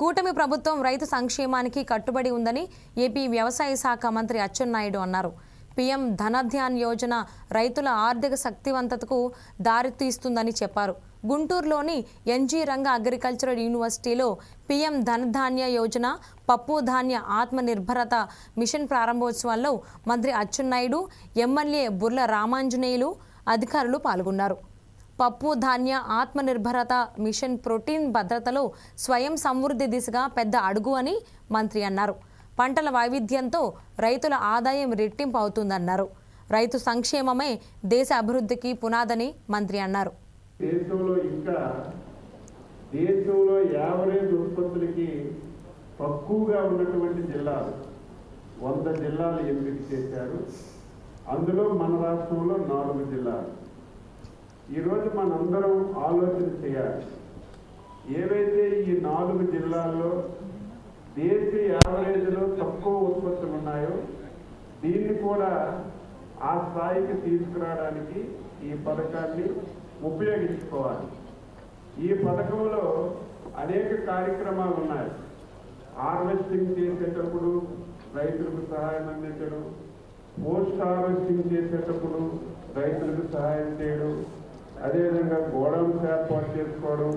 కూటమి ప్రభుత్వం రైతు సంక్షేమానికి కట్టుబడి ఉందని ఏపీ వ్యవసాయ శాఖ మంత్రి అచ్చెన్నాయుడు అన్నారు. పీఎం ధనధ్యాన్ యోజన రైతుల ఆర్థిక శక్తివంతతకు దారితీస్తుందని చెప్పారు. గుంటూరులోని ఎన్జీ రంగ అగ్రికల్చరల్ యూనివర్సిటీలో పీఎం ధనధాన్య యోజన పప్పు ధాన్య ఆత్మనిర్భరత మిషన్ ప్రారంభోత్సవాల్లో మంత్రి అచ్చెన్నాయుడు ఎమ్మెల్యే బుర్ల రామాంజనేయులు అధికారులు పాల్గొన్నారు. పప్పు ధాన్య ఆత్మనిర్భరత మిషన్ ప్రోటీన్ భద్రతలో స్వయం సమృద్ధి దిశగా పెద్ద అడుగు అని మంత్రి అన్నారు. పంటల వైవిధ్యంతో రైతుల ఆదాయం రెట్టింపు అవుతుందన్నారు. రైతు సంక్షేమమే దేశ అభివృద్ధికి పునాదని మంత్రి అన్నారు. దేశంలో ఇంకా దేశంలో యావరేజ్ ఉత్పత్తులకి తక్కువగా ఉన్నటువంటి జిల్లాలు వంద జిల్లాలు ఎంపిక చేశారు. అందులో మన రాష్ట్రంలో నాలుగు జిల్లాలు. ఈరోజు మనందరం ఆలోచన చేయాలి. ఏవైతే ఈ నాలుగు జిల్లాల్లో దేశ యావరేజ్లో తక్కువ ఉత్పత్తులు ఉన్నాయో దీన్ని కూడా ఆ స్థాయికి తీసుకురావడానికి ఈ పథకాన్ని ఉపయోగించుకోవాలి. ఈ పథకంలో అనేక కార్యక్రమాలు ఉన్నాయి. హార్వెస్టింగ్ చేసేటప్పుడు రైతులకు సహాయం అందించడం పోస్ట్ హార్వెస్టింగ్ చేసేటప్పుడు రైతులకు సహాయం చేయడం అదేవిధంగా గోడౌన్స్ ఏర్పాటు చేసుకోవడం